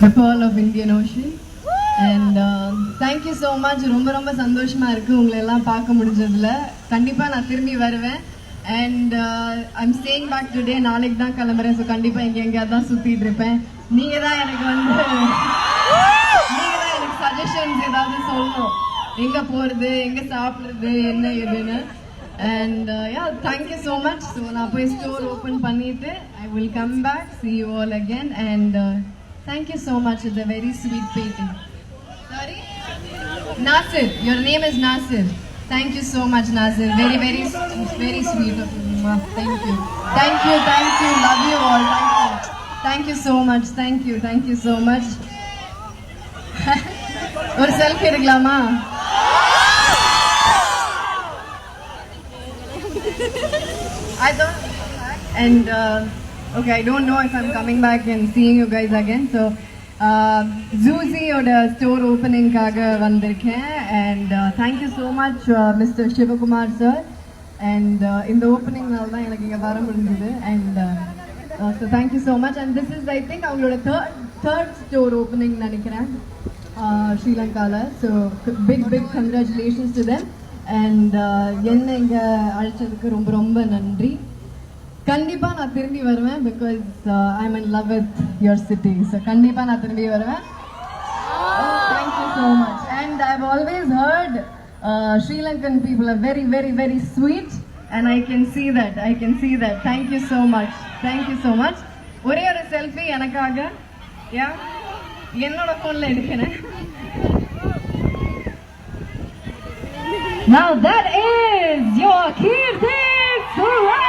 the pearl of Indian Ocean. And thank you so much ரொம்ப ரொம்ப சந்தோஷமாக இருக்குது உங்களை எல்லாம் பார்க்க முடிஞ்சதில். கண்டிப்பாக நான் திரும்பி வருவேன். And I'm staying back today நாளைக்கு தான் கிளம்புறேன். ஸோ கண்டிப்பாக இங்கே எங்கேயாவது தான் சுற்றிட்டு இருப்பேன். நீங்கள் தான் எனக்கு வந்து நீங்கள் தான் எனக்கு சஜஷன்ஸ் ஏதாவது சொல்லணும். எங்கே போகிறது எங்கே சாப்பிட்றது என்ன ஏதுன்னு. And yeah thank you so much so நான் போய் ஸ்டோர் ஓப்பன் பண்ணிவிட்டு I will come back see you all again and Thank you so much it's a very sweet batting Sorry? Nasir. Your name is Nasir. Thank you so much, Nasir. Very, very, very sweet of you. Mwah. Thank you. Thank you, thank you. Love you all. Thank you. Thank you so much. Thank you. Thank you so much. ஒரு selfie எடுக்கலாமா I don't and uh, okay, I don't know if I'm coming back and seeing you guys again. So ஜூசியோட store ஓப்பனிங்காக வந்திருக்கேன். And thank you so much mister Sivakumar sir and இந்த ஓப்பனிங்னால தான் எனக்கு இங்கே வர முடிஞ்சது. And so thank you so much and this is I think அவங்களோட தேர்ட் தேர்ட் ஸ்டோர் ஓப்பனிங் நினைக்கிறேன் ஸ்ரீலங்காவில் so big big congratulations to them and என்ன இங்கே அழைச்சதுக்கு ரொம்ப ரொம்ப நன்றி. கண்டிப்பா நான் திரும்பி வருவேன் because I am in love with your city so கண்டிப்பா நான் திரும்பி வருவேன் thank you so much and I have always heard Sri Lankan people are very very very sweet and I can see that I can see that thank you so much thank you so much ஒரே ஒரு selfie எனக்காக யா என்னோட ஃபோனில் எடுக்கிறேன் Now that is your Kirti Suresh!